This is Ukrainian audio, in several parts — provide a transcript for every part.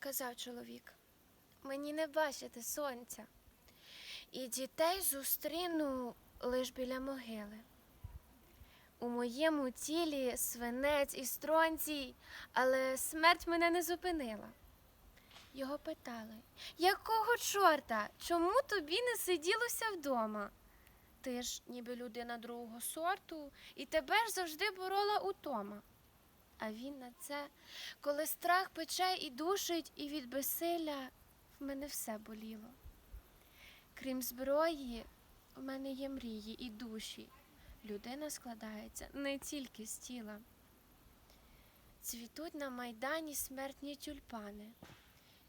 казав чоловік, мені не бачити сонця. І дітей зустріну лиш біля могили. У моєму тілі свинець і стронцій, але смерть мене не зупинила. Його питали, якого чорта? Чому тобі не сиділося вдома? Ти ж ніби людина другого сорту, і тебе ж завжди борола утома. А він на це, коли страх пече і душить, і від безсилля в мене все боліло. Крім зброї, в мене є мрії і душі. Людина складається не тільки з тіла. Цвітуть на майдані смертні тюльпани.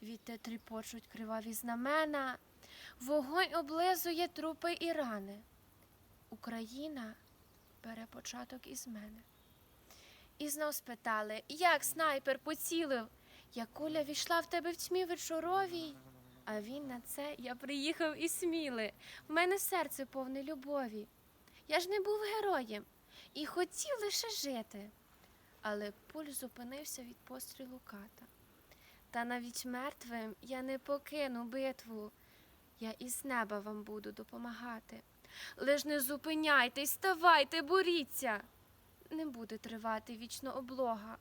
Відте тріпочуть криваві знамена, вогонь облизує трупи і рани. Україна бере початок із мене. І знов спитали, як снайпер поцілив, як куля війшла в тебе в тьмі вечоровій. А він на це я приїхав із сміли. В мене серце повне любові. Я ж не був героєм і хотів лише жити. Але пуль зупинився від пострілу ката. Та навіть мертвим я не покину битву. Я із неба вам буду допомагати. Лиш не зупиняйтесь, ставайте, боріться. Не буде тривати вічно облога.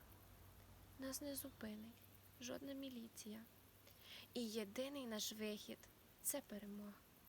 Нас не зупинить жодна міліція. І єдиний наш вихід це перемога.